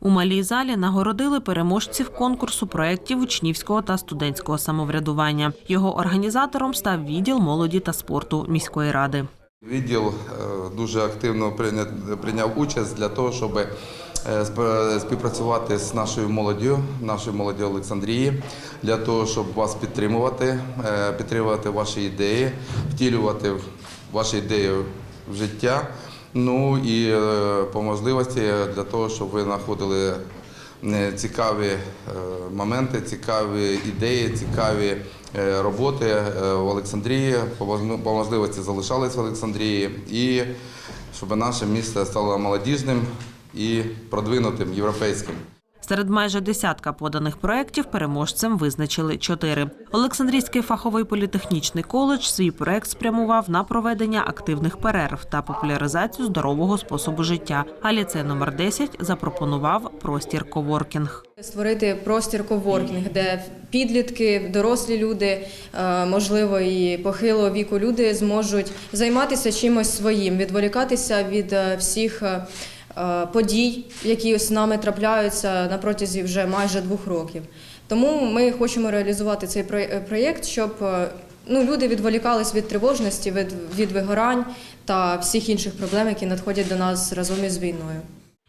У малій залі нагородили переможців конкурсу проєктів учнівського та студентського самоврядування. Його організатором став відділ молоді та спорту міської ради. Відділ е, дуже активно прийня- прийняв участь для того, щоб е, співпрацювати з нашою молоддю, нашою молоддю Олександрії, для того, щоб вас підтримувати, е, підтримувати ваші ідеї, втілювати ваші ідеї в життя. Ну і е, по можливості для того, щоб ви знаходили е, цікаві е, моменти, цікаві ідеї, цікаві е, роботи е, в Олександрії, по можливості залишались в Олександрії, і щоб наше місто стало молодіжним і продвинутим європейським. Серед майже десятка поданих проєктів переможцем визначили чотири. Олександрійський фаховий політехнічний коледж свій проєкт спрямував на проведення активних перерв та популяризацію здорового способу життя. А ліцей номер 10 запропонував простір коворкінг. Створити простір коворкінг, де підлітки, дорослі люди, е, можливо, і похилого віку люди зможуть займатися чимось своїм, відволікатися від е, всіх е, подій, які з нами трапляються на протязі вже майже двох років. Тому ми хочемо реалізувати цей е, проєкт, щоб е, ну, люди відволікались від тривожності, від, від вигорань та всіх інших проблем, які надходять до нас разом із війною.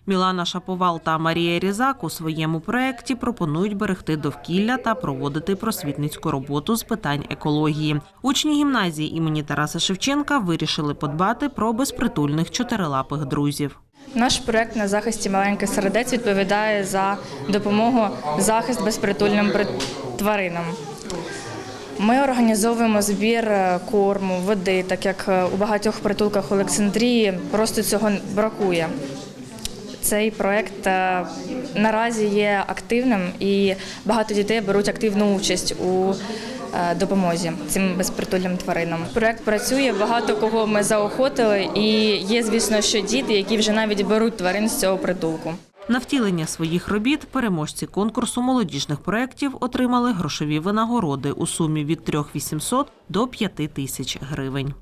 Мілана Шаповал та Марія Різак у своєму проєкті пропонують берегти довкілля та проводити просвітницьку роботу з питань екології. Учні гімназії імені Тараса Шевченка вирішили подбати про безпритульних чотирилапих друзів. Наш проект на захисті маленьких сердець відповідає за допомогу захист безпритульним тваринам. Ми організовуємо збір е, корму, води, так як е, у багатьох притулках Олександрії просто цього бракує. Цей проект е, наразі є активним і багато дітей беруть активну участь у допомозі цим безпритульним тваринам. Проект працює, багато кого ми заохотили, і є, звісно, що діти, які вже навіть беруть тварин з цього притулку. На втілення своїх робіт переможці конкурсу молодіжних проєктів отримали грошові винагороди у сумі від 3800 до 5000 гривень.